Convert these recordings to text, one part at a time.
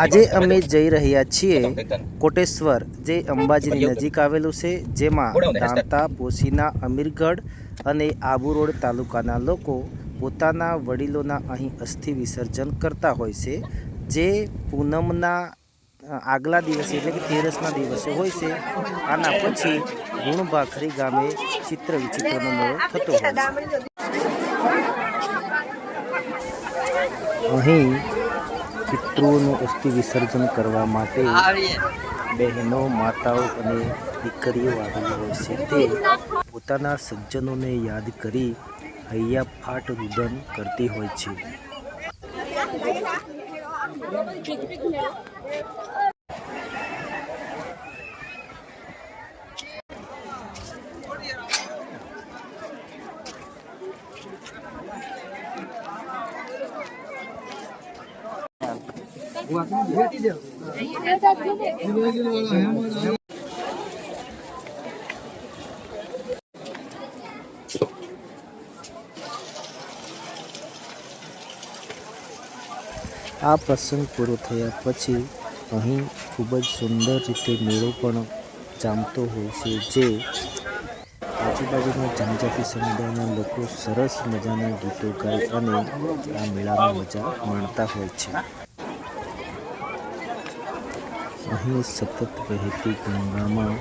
આજે અમે જઈ રહ્યા છીએ કોટેશ્વર જે અંબાજીની નજીક આવેલું છે જેમાં દાંતા પોશીના અમીરગઢ અને આબુ રોડ તાલુકાના લોકો પોતાના વડીલોના અહીં અસ્થિ વિસર્જન કરતા હોય છે જે પૂનમના આગલા દિવસે એટલે કે તેરસના દિવસે હોય છે. આના પછી ગુણભાખરી ગામે ચિત્ર વિચિત્રનો મેળો થતો હોય છે. અહીં પિતૃઓનું અસ્થિ વિસર્જન કરવા માટે બહેનો, માતાઓ અને દીકરીઓ આવેલી હોય છે. તે પોતાના સજ્જનોને યાદ કરી હૈયા ફાટ રુદન કરતી હોય છે. આ પ્રસંગ પૂરો થયા પછી અહીં ખૂબ જ સુંદર રીતે મેળો પણ જામતો હોય છે, જે આજુબાજુના જનજાતિ સમુદાયના લોકો સરસ મજાના ગીતો ગાય અને આ મેળાની મજા માણતા હોય છે. અહીં સતત વહેતી ગંગામાં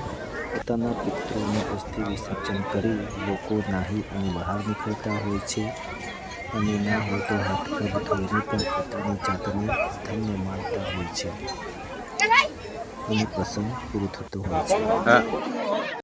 પોતાના પિતૃઓનું અસ્થિ વિસર્જન કરી લોકો નાહી અને બહાર નીકળતા હોય છે અને ના હોય તો હાથપગ ધોઈને પણ પોતાની જાતને ધન્ય માનતા હોય છે. અને પ્રસંગ પૂરો થતો હોય છે.